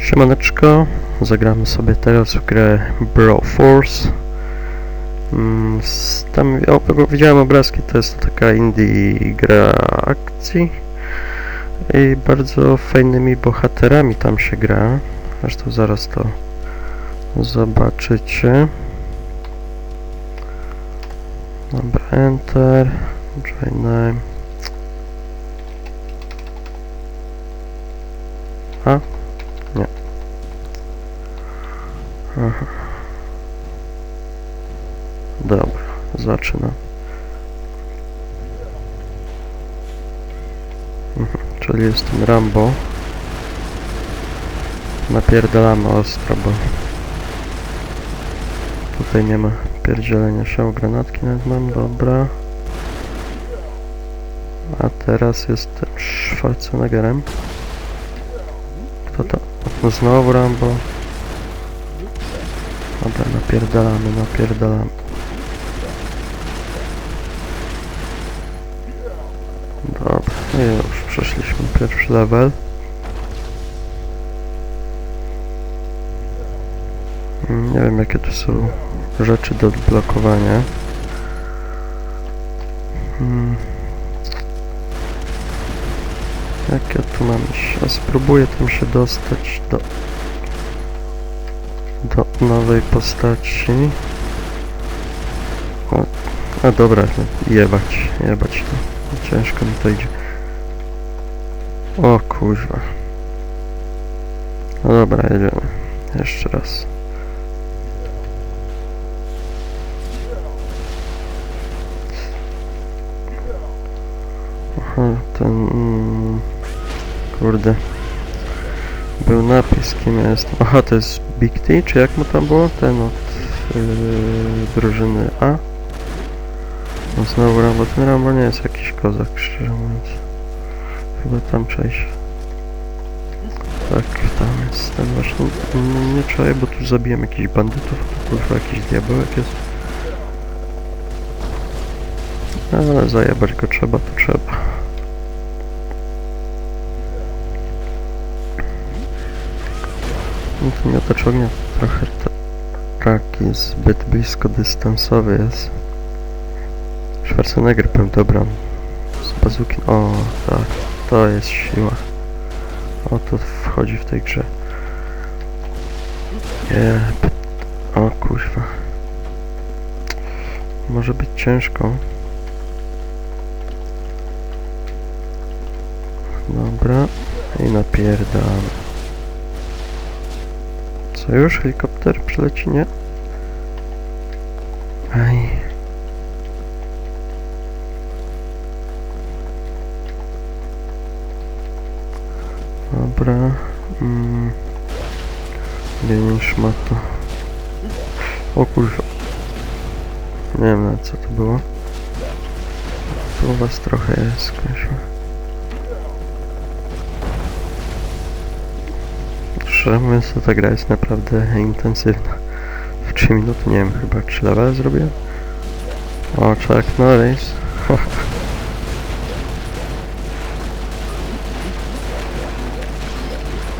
Siemaneczko, zagramy sobie teraz w grę Brawl Force. Mm, Tam o, widziałem obrazki, to jest taka indie gra akcji i bardzo fajnymi bohaterami tam się gra. Zresztą zaraz to zobaczycie. Dobra, Enter, Join name. A? Nie. Aha. Dobra, zaczynam. Mhm, czyli jestem Rambo. Napierdalamy ostro, bo tutaj nie ma pierdzielenia się. Granatki nawet mam, dobra. A teraz jestem Schwarzeneggerem. Kto to? No znowu Rambo. Napierdalamy, napierdalamy. Dobra, no już przeszliśmy pierwszy level. Nie wiem jakie tu są rzeczy do odblokowania. Hmm. Jak ja tu mam? Ja spróbuję tam się dostać do do nowej postaci. O, a dobra, jebać, jebać to. Ciężko mi to idzie. O kuźwa. No dobra, jedziemy. Jeszcze raz. Aha, ten... Mm, kurde. Był napis, kim ja jestem. Aha, to jest Big T, czy jak mu tam było? Ten od yy, drużyny A. No znowu Rambo. Ten Rambo nie jest jakiś kozak, szczerze mówiąc. Chyba tam przejść. Tak, tam jest ten właśnie. Nie, nie czaję, bo tu zabiłem jakichś bandytów. Tu kurwa jakiś diabełek jest. Ale zajebać go trzeba, to trzeba. Miotacz ognia trochę ta- taki zbyt blisko dystansowy jest. Schwarzenegger powiem dobra. Z bazuki. O tak, to jest siła. O to wchodzi w tej grze. Nie. O kurwa. Może być ciężko. Dobra. I napierdam. Co już? Helikopter przyleci, nie? Aj. Dobra. Mm. Szmato. O kurwa. Nie wiem nawet co to było. Tu was trochę jest, kurwa. Szczerze mówiąc, to ta gra jest naprawdę intensywna. W 3 minuty, nie wiem, chyba 3 level zrobiłem. O, Chuck Norris.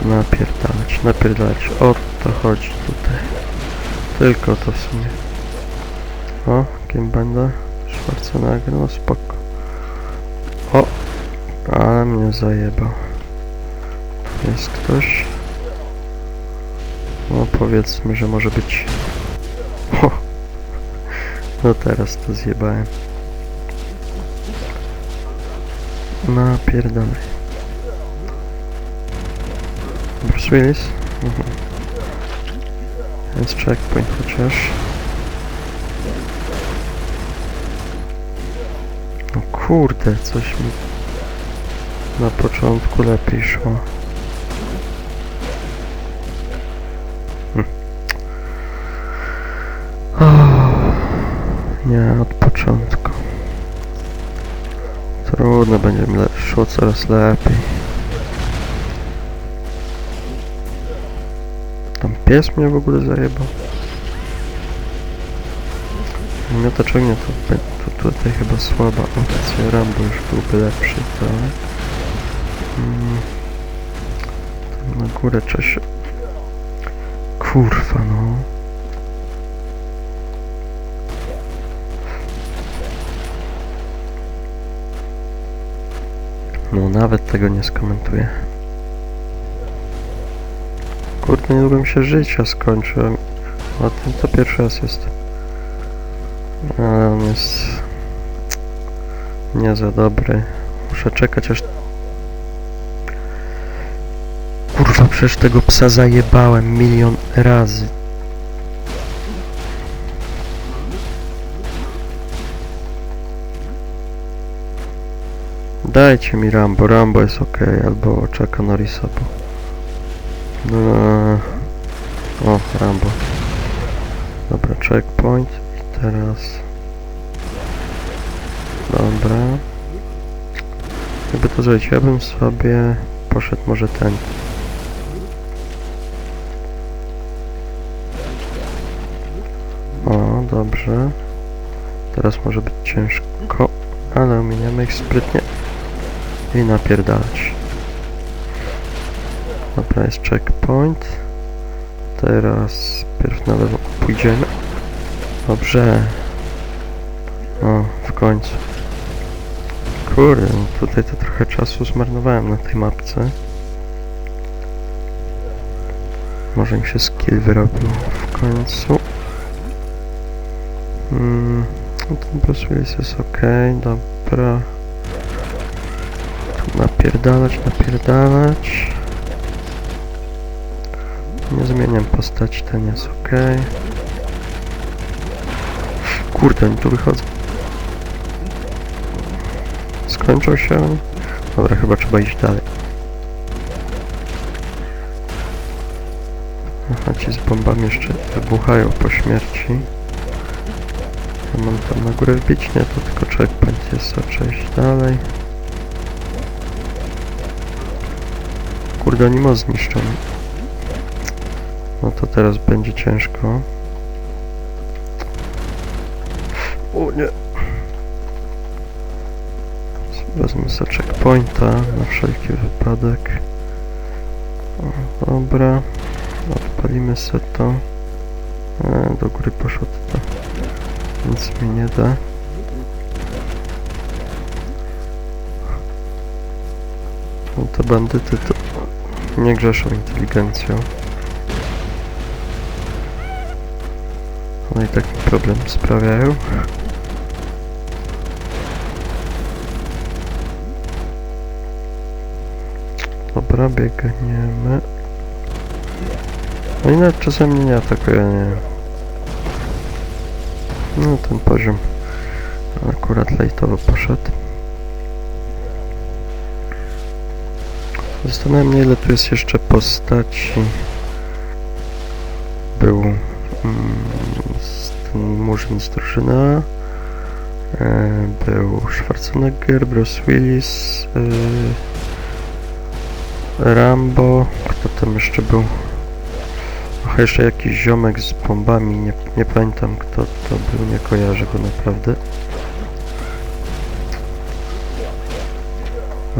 napierdalać, napierdalać. O to chodzi tutaj. Tylko to w sumie. O, kim będę? Schwarzenegger, no spoko. O, ale mnie zajebał. Jest ktoś? No powiedzmy, że może być... O! No teraz to zjebałem. Napierdalaj. Bruce Willis? Mhm. Jest checkpoint chociaż. No kurde, coś mi na początku lepiej szło. Nie, od początku. Trudno, będzie mi szło coraz lepiej. Tam pies mnie w ogóle zajebał. Miotacz ognia to, to tutaj chyba słaba opcja. Rambo już byłby lepszy, to... Mm, tam na górę trzeba się Kurwa no. No nawet tego nie skomentuję. Kurde, niedługo mi się życia skończy. A ten to pierwszy raz jest. Ale on jest nie za dobry. Muszę czekać aż... Kurwa, przecież tego psa zajebałem milion razy. Dajcie mi Rambo, Rambo jest ok, albo Chucka Norrisa, bo... No... O, Rambo. Dobra, checkpoint i teraz... Dobra. Jakby to zrobić, ja bym sobie poszedł może ten. O, dobrze. Teraz może być ciężko, ale ominiemy ich sprytnie i napierdalać. Dobra, jest checkpoint. Teraz pierw na lewo pójdziemy. Dobrze. O, w końcu. Kurde, no tutaj to trochę czasu zmarnowałem na tej mapce. Może mi się skill wyrobił w końcu. Mm, no ten Bruce Willis jest ok, dobra. Napierdalać, napierdalać. Nie zmieniam postaci, ten jest ok. Kurde, oni tu wychodzą. Skończą się? Dobra, chyba trzeba iść dalej. Aha, ci z bombami jeszcze wybuchają po śmierci. Ja mam tam na górę wbić? Nie, to tylko checkpoint jest, trzeba iść dalej. Kurde, oni most zniszczą. No to teraz będzie ciężko. O nie. Wezmę sobie checkpointa na wszelki wypadek. Dobra. Odpalimy sobie to. E, do góry poszło to. Nic mi nie da. No te bandyty to nie grzeszą inteligencją. One i tak problem sprawiają. Dobra, biegniemy. No i nawet czasem mnie nie atakuje, nie. No ten poziom akurat lejtowo poszedł. Zastanawiam mnie ile tu jest jeszcze postaci. Był mm, ten murzyn z drużyny A. E, był Schwarzenegger, Bruce Willis, e, Rambo, kto tam jeszcze był? Ach, jeszcze jakiś ziomek z bombami, nie, nie pamiętam kto to był, nie kojarzę go naprawdę.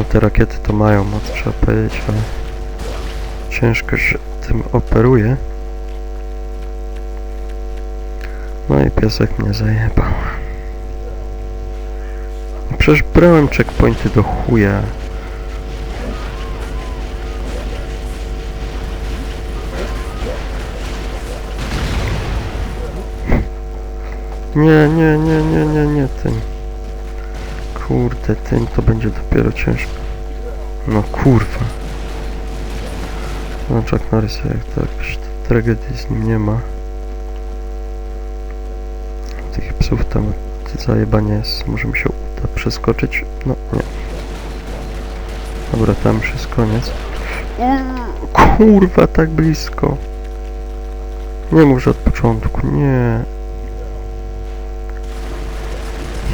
No te rakiety to mają moc, trzeba powiedzieć, ale ciężko się tym operuje. No i piesek mnie zajebał. Przecież brałem checkpointy do chuja. Nie, nie, nie, nie, nie, nie, ten. Kurde, ten to będzie dopiero ciężko. No kurwa. No jak to jakiejś tragedii z nim nie ma. Tych psów tam zajebanie jest. Może mi się uda przeskoczyć. No nie. Dobra, tam już jest koniec. Kurwa, tak blisko. Nie mów, że od początku. Nie.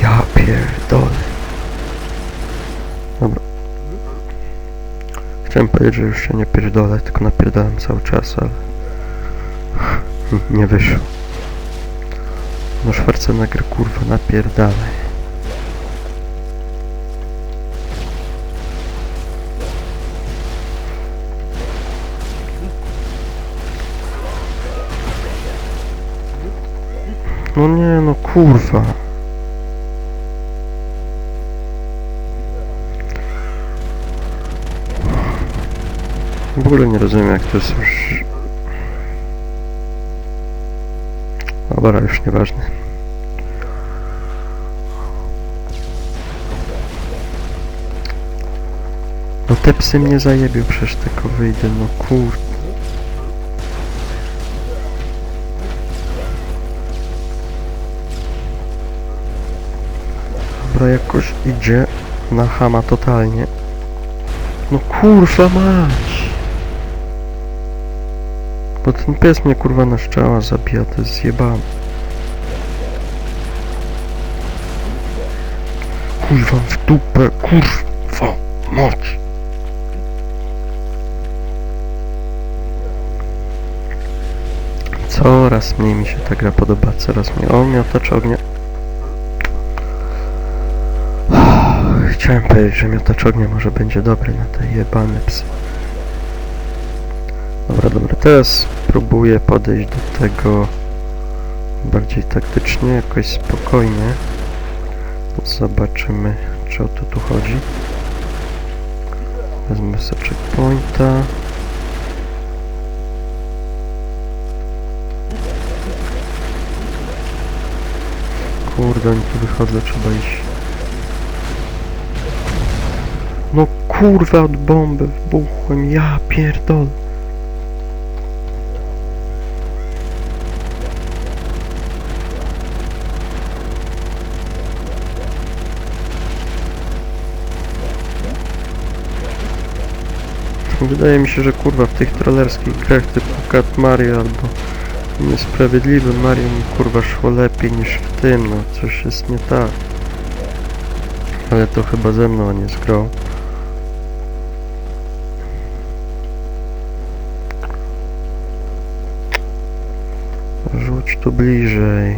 Ja pierdolę. Dobra. Chciałem powiedzieć, że już się nie pierdolę, tylko napierdalam cały czas, ale... nie wyszło. No Schwarzenegger, kurwa, napierdalaj. No nie, no kurwa. W ogóle nie rozumiem jak to jest już... Dobra, już nieważne. No te psy mnie zajebią, przecież tylko wyjdę, no kur... Dobra, jakoś idzie na hama totalnie. No kurwa mać! Bo ten pies mnie kurwa na szczała zabija, to jest zjebane. Kurwa w dupę, kurwa mać! Coraz mniej mi się ta gra podoba, coraz mniej. O, miotacz ognia. Chciałem powiedzieć, że miotacz ognia może będzie dobry na te jebane psy. Dobra, dobra, teraz próbuję podejść do tego bardziej taktycznie, jakoś spokojnie. Zobaczymy, czy o to tu chodzi. Wezmę sobie checkpointa. Kurde, oni tu wychodzą, trzeba iść. No kurwa, od bomby wbuchłem, ja pierdol. Wydaje mi się, że kurwa w tych trollerskich grach typu Cat Mario albo Niesprawiedliwy Mario mi kurwa szło lepiej niż w tym, no coś jest nie tak. Ale to chyba ze mną, a nie z grą. Rzuć tu bliżej.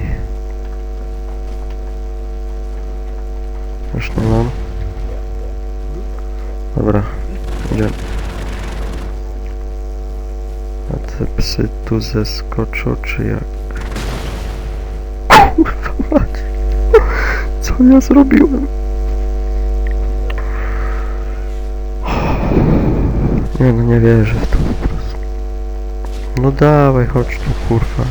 Już nie mam. Dobra, psy tu zeskoczą, czy jak? Kurwa mać! Co ja zrobiłem? Nie no, nie wierzę w to po prostu. No dawaj, chodź tu, kurwa.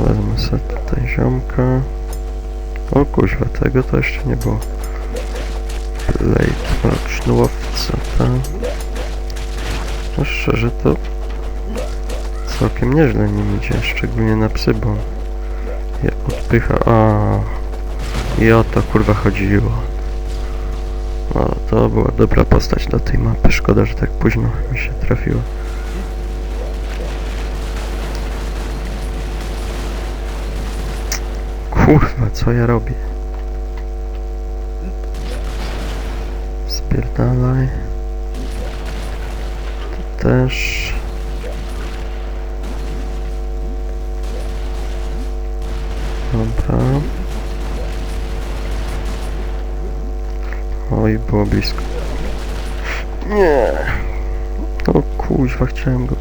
Wezmę sobie tutaj ziomka. O kuźwa, tego to jeszcze nie było. Blade, mroczny łowca, tak? No szczerze to całkiem nieźle nim idzie, szczególnie na psy, bo je odpycha. A i o to kurwa chodziło. No to była dobra postać do tej mapy, szkoda, że tak późno mi się trafiło. Kurwa, co ja robię? Spierdalaj. Też. Dobra. Oj, było blisko. Nie. O kuźwa, chciałem go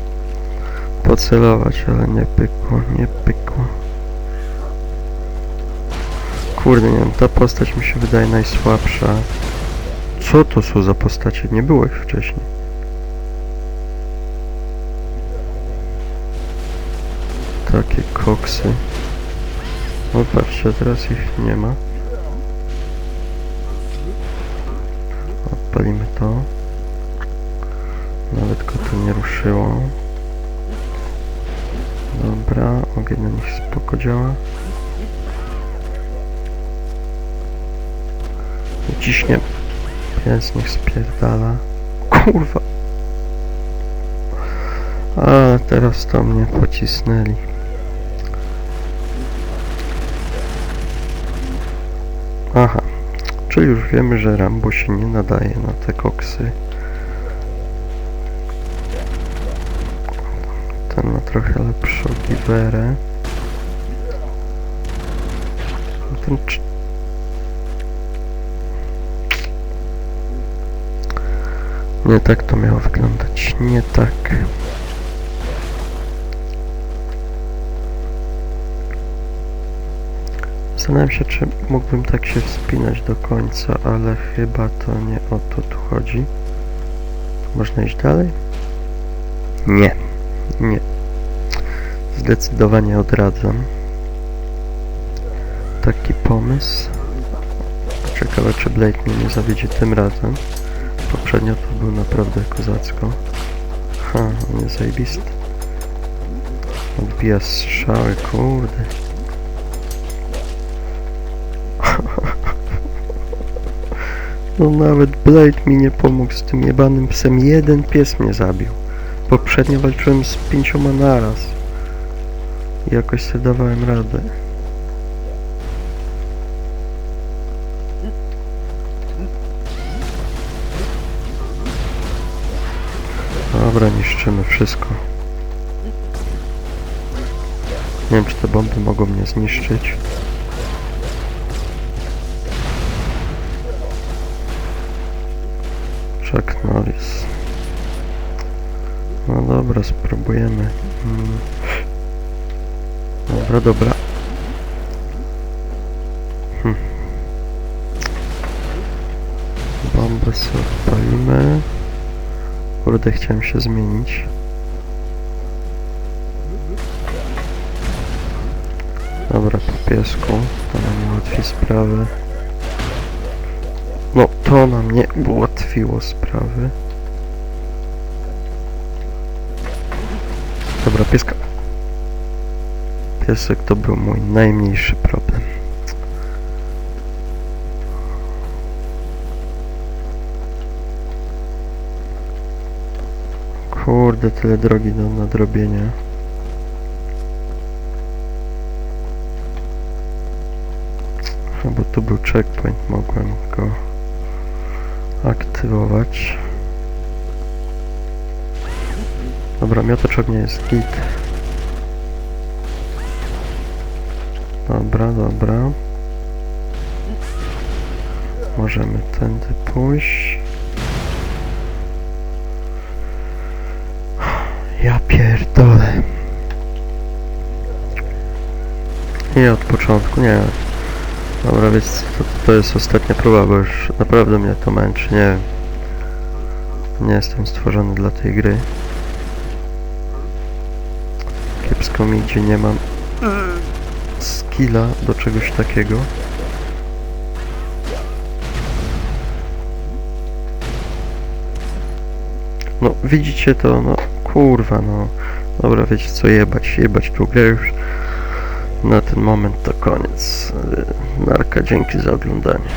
pocelować, ale nie pykło, nie pykło. Kurde, nie wiem, ta postać mi się wydaje najsłabsza. Co to są za postacie? Nie było ich wcześniej. Takie koksy. O, patrzcie, teraz ich nie ma. Odpalimy to. Nawet go to nie ruszyło. Dobra, ogień na nich spoko działa. Ciśnie. Pies niech spierdala. Kurwa. A teraz to mnie pocisnęli. Czyli już wiemy, że Rambo się nie nadaje na te koksy. Ten ma trochę lepszą giwerę. Ten Nie tak to miało wyglądać. Nie tak. Zastanawiam się, czy mógłbym tak się wspinać do końca, ale chyba to nie o to tu chodzi. Można iść dalej? Nie, nie. Zdecydowanie odradzam taki pomysł. Ciekawe, czy Blade mnie nie zawiedzie tym razem. Poprzednio to był naprawdę kozacko. Ha, on jest zajebisty. Odbija strzały, kurde. No nawet Blade mi nie pomógł z tym jebanym psem. Jeden pies mnie zabił. Poprzednio walczyłem z pięcioma naraz. I jakoś sobie dawałem radę. Dobra, niszczymy wszystko. Nie wiem, czy te bomby mogą mnie zniszczyć. Chuck Norris. No dobra, spróbujemy. Mm. Dobra, dobra. Hm. Bombę sobie odpalimy. Kurde, chciałem się zmienić. Dobra, po piesku. To nam ułatwi sprawę. No, to nam nie ułatwiło sprawy. Dobra, pieska. Piesek to był mój najmniejszy problem. Kurde, tyle drogi do nadrobienia. A bo tu był checkpoint, mogłem go aktywować. Dobra, miotacz ognia jest git. Dobra, dobra. Możemy tędy pójść. Ja pierdolę. Nie od początku, nie. Dobra, więc to, jest ostatnia próba, bo już naprawdę mnie to męczy, nie wiem. Nie jestem stworzony dla tej gry. Kiepsko mi idzie, nie mam skilla do czegoś takiego. No, widzicie to, no, kurwa, no. Dobra, wiecie co, jebać, jebać tą grę już. Na ten moment to koniec. Narka, dzięki za oglądanie.